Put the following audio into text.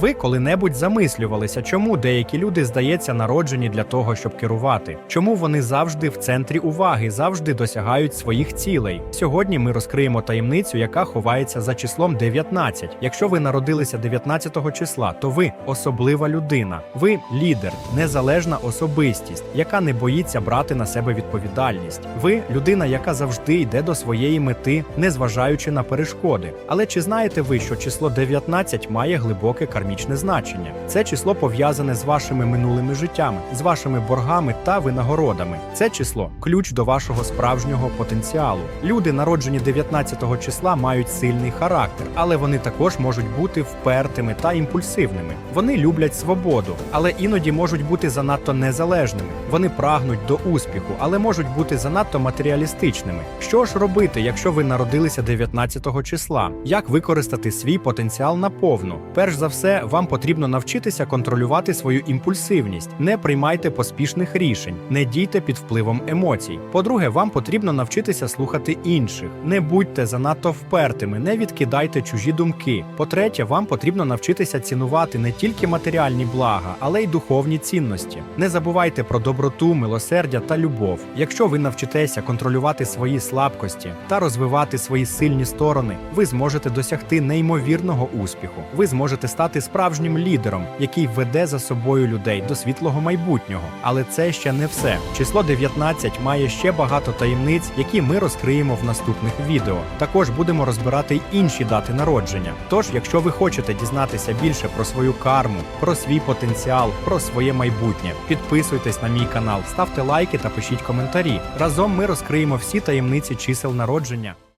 Ви коли-небудь замислювалися, чому деякі люди, здається, народжені для того, щоб керувати? Чому вони завжди в центрі уваги, завжди досягають своїх цілей? Сьогодні ми розкриємо таємницю, яка ховається за числом 19. Якщо ви народилися 19 числа, то ви особлива людина. Ви лідер, незалежна особистість, яка не боїться брати на себе відповідальність. Ви людина, яка завжди йде до своєї мети, незважаючи на перешкоди. Але чи знаєте ви, що число 19 має глибоке кармічне значення? Це число пов'язане з вашими минулими життями, з вашими боргами та винагородами. Це число ключ до вашого справжнього потенціалу. Люди, народжені 19-го числа, мають сильний характер, але вони також можуть бути впертими та імпульсивними. Вони люблять свободу, але іноді можуть бути занадто незалежними. Вони прагнуть до успіху, але можуть бути занадто матеріалістичними. Що ж робити, якщо ви народилися 19-го числа? Як використати свій потенціал наповну? Перш за все, вам потрібно навчитися контролювати свою імпульсивність. Не приймайте поспішних рішень, не дійте під впливом емоцій. По-друге, вам потрібно навчитися слухати інших. Не будьте занадто впертими, не відкидайте чужі думки. По-третє, вам потрібно навчитися цінувати не тільки матеріальні блага, але й духовні цінності. Не забувайте про доброту, милосердя та любов. Якщо ви навчитеся контролювати свої слабкості та розвивати свої сильні сторони, ви зможете досягти неймовірного успіху. Ви зможете стати справжнім лідером, який веде за собою людей до світлого майбутнього. Але це ще не все. Число 19 має ще багато таємниць, які ми розкриємо в наступних відео. Також будемо розбирати й інші дати народження. Тож, якщо ви хочете дізнатися більше про свою карму, про свій потенціал, про своє майбутнє, підписуйтесь на мій канал, ставте лайки та пишіть коментарі. Разом ми розкриємо всі таємниці чисел народження.